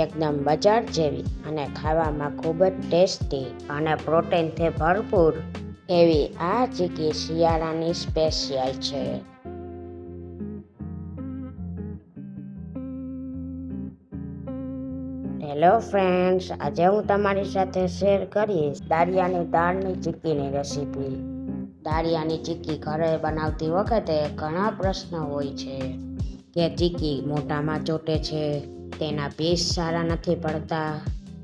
એકદમ બજાર જેવી અને ખાવામાં ખૂબ જ ટેસ્ટી અને પ્રોટીનથી ભરપૂર એવી આ ચીકી શિયાળાની સ્પેશિયલ છે. હેલો ફ્રેન્ડ્સ, આજે હું તમારી સાથે શેર કરીશ દાળિયાની દાળની ચીક્કીની રેસીપી. દાળિયાની ચીક્કી ઘરે બનાવતી વખતે ઘણા પ્રશ્નો હોય છે કે ચીક્કી મોટામાં ચોટે છે તેના પીસ સારા નથી પડતા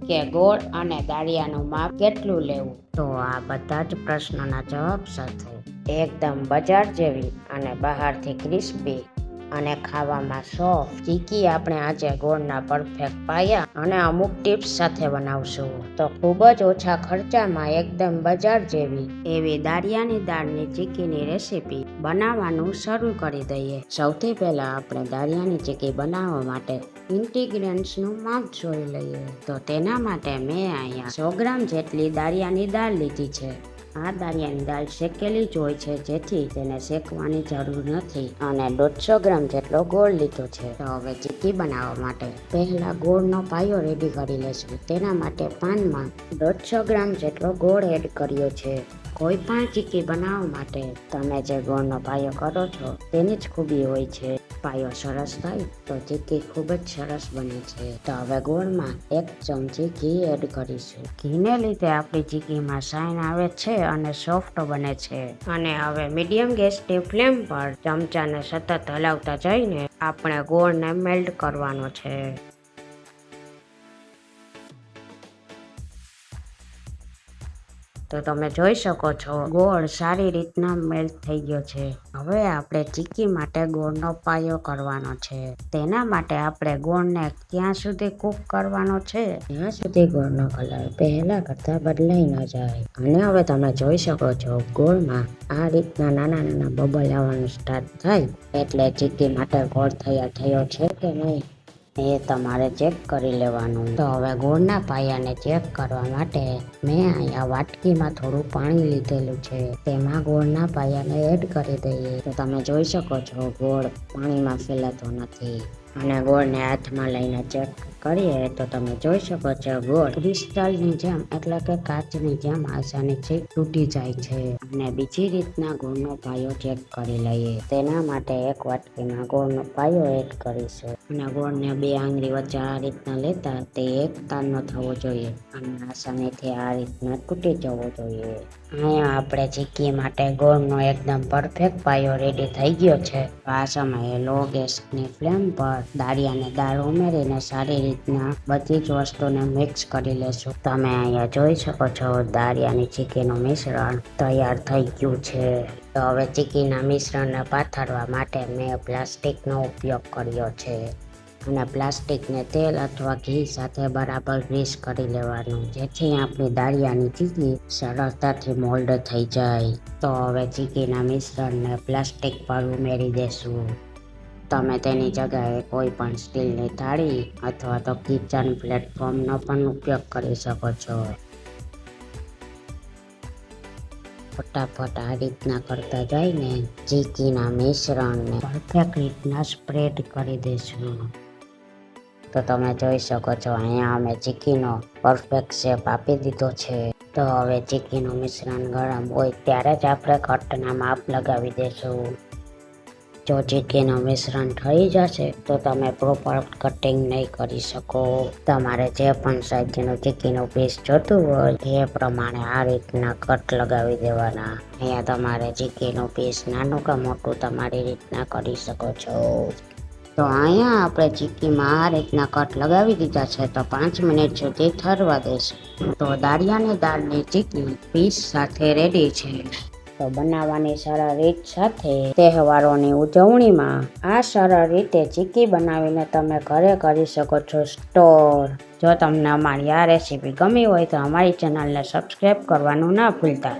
કે ગોળ અને દાળિયાનું માપ કેટલું લેવું? તો આ બધા જ પ્રશ્નોના જવાબ સાથે એકદમ બજાર જેવી અને બહારથી ક્રિસ્પી અને ખાવામાં સોફ્ટ. ચીકી આપણે આજે ગોળના પરફેક્ટ પાયા અને અમુક ટિપ્સ સાથે બનાવશું. તો ખૂબ જ ઓછા ખર્ચામાં એકદમ બજાર જેવી એવી દાળિયાની દાળની ચીકીની રેસીપી બનાવવાનું શરૂ કરી દઈએ. સૌથી પહેલા આપણે દાળિયાની ચીકી બનાવવા માટે ઇન્ટિગ્રેન્ટ્સનું માપ જોઈ લઈએ. તો તેના માટે મેં અહીંયા સો ગ્રામ જેટલી દાળિયાની દાળ લીધી છે. આ દાળિયાની દાળ શેકેલી જ હોય છે, જેથી તેને શેકવાની જરૂર નથી. અને દોઢસો ગ્રામ જેટલો ગોળ લીધો છે. તો હવે ચીકી બનાવવા માટે પહેલા ગોળનો પાયો રેડી કરી લેશું તેના માટે પાનમાં દોઢસો ગ્રામ જેટલો ગોળ એડ કર્યો છે. કોઈ પણ ચીકી બનાવવા માટે તમે જે ગોળનો પાયો કરો છો, તેની જ ખૂબી હોય છે. પાયો સરસ થાય તો ચીક્કી ખૂબ જ સરસ બને છે. તો હવે ગોળમાં એક ચમચી ઘી એડ કરીશું. ઘીને લીધે આપણી ચીકીમાં શાઇન આવે છે અને સોફ્ટ બને છે. અને હવે મીડિયમ ગેસની ફ્લેમ પર ચમચાને સતત હલાવતા જઈને આપણે ગોળને મેલ્ટ કરવાનો છે. તો તમે જોઈ શકો છો, ગોળ સારી રીતના મેલ્ટ થઈ ગયો છે. હવે આપણે ચીકી માટે ગોળનો પાયો કરવાનો છે. તેના માટે આપણે ગોળને ક્યાં સુધી કૂક કરવાનો છે? ત્યાં સુધી ગોળનો કલર પહેલા કરતા બદલાઈ ન જાય. અને હવે તમે જોઈ શકો છો, ગોળમાં આ રીતના નાના નાના બબલ આવવાનું સ્ટાર્ટ થાય. એટલે ચીકી માટે ગોળ તૈયાર થયો છે કે નહીં? એ તમારે ચેક કરી લેવાનું. તો હવે ગોળના પાયાને ચેક કરવા માટે મેં અહીંયા વાટકીમાં થોડું પાણી લીધેલું છે. તેમાં ગોળના પાયાને એડ કરી દઈએ. તો તમે જોઈ શકો છો, ગોળ પાણીમાં ફેલાતો નથી. અને ગોળને હાથમાં લઈને ચેક કરીએ તો તમે જોઈ શકો છો, ગોળ ક્રિસ્ટલની જેમ એટલે કે કાચની જેમ આસાનીથી તૂટી જાય છે. અને બીજી રીતના ગોળનો પાયો ચેક કરી લઈએ. તેના માટે એક વાટકીમાં ગોળનો પાયો એડ કરીશું. અને ગોળને બે આંગળી વચ્ચે આ રીતના લેતા તે એક તારનો થવો જોઈએ અને આસાનીથી આ રીતના તૂટી જવો જોઈએ. અહીંયા આપણે ચીક્કી માટે ગોળનો એકદમ પરફેક્ટ પાયો રેડી થઈ ગયો છે. આ સમયે લો ગેસની ફ્લેમ પર દાળિયાને દાળ ઉમેરીને સારી રીતના બધી જ વસ્તુને મિક્સ કરી લેશું. તમે અહીંયા જોઈ શકો છો, દાળિયાની ચીકીનું મિશ્રણ તૈયાર થઈ ગયું છે. તો હવે ચીકીના મિશ્રણને પાથરવા માટે મેં પ્લાસ્ટિકનો ઉપયોગ કર્યો છે. અને પ્લાસ્ટિકને તેલ અથવા ઘી સાથે બરાબર ગ્રીસ કરી લેવાનું, જેથી આપણી દાળિયાની ચીકી સરળતાથી મોલ્ડ થઈ જાય. તો હવે ચીકીના મિશ્રણને પ્લાસ્ટિક પર ઉમેરી દેશું. તમે તેની જગ્યાએ કોઈ પણ સ્ટીલની થાળી અથવા તો કિચન પ્લેટફોર્મનો પણ ઉપયોગ કરી શકો છો. ફટાફટ આ રીતના કરતા જઈને ચીકીના મિશ્રણને પરફેક્ટ રીતના સ્પ્રેડ કરી દઈશું. તો તમે જોઈ શકો છો, અહીંયા અમે ચીકીનો પરફેક્ટ શેપ આપી દીધો છે. તો હવે ચીકીનું મિશ્રણ ગરમ હોય ત્યારે જ આપણે કટના માપ લગાવી દેશું જો ચીકીનું મિશ્રણ થઈ જશે, તો તમે પ્રોપર કટિંગ નહીં કરી શકો. તમારે જે પણ સાઈઝનું ચીકીનું પીસ જોતું હોય, એ પ્રમાણે આ રીતના કટ લગાવી દેવાના. અહીંયા તમારે ચીકીનું પીસ નાનું કે મોટું તમારી રીતના કરી શકો છો. તો અહીંયા આપણે ચીક્કીમાં આ રીતના કટ લગાવી દીધા છે, તો પાંચ મિનિટ સુધી ઠરવા દેશે. તો દાળિયાની દાળની ચીક્કી પીસ સાથે રેડી છે. તો બનાવવાની સરળ રીત સાથે તહેવારોની ઉજવણીમાં આ સરળ રીતે ચીક્કી બનાવીને તમે ઘરે કરી શકો છો સ્ટોર. જો તમને અમારી આ રેસીપી ગમી હોય તો અમારી ચેનલને સબસ્ક્રાઈબ કરવાનું ના ભૂલતા.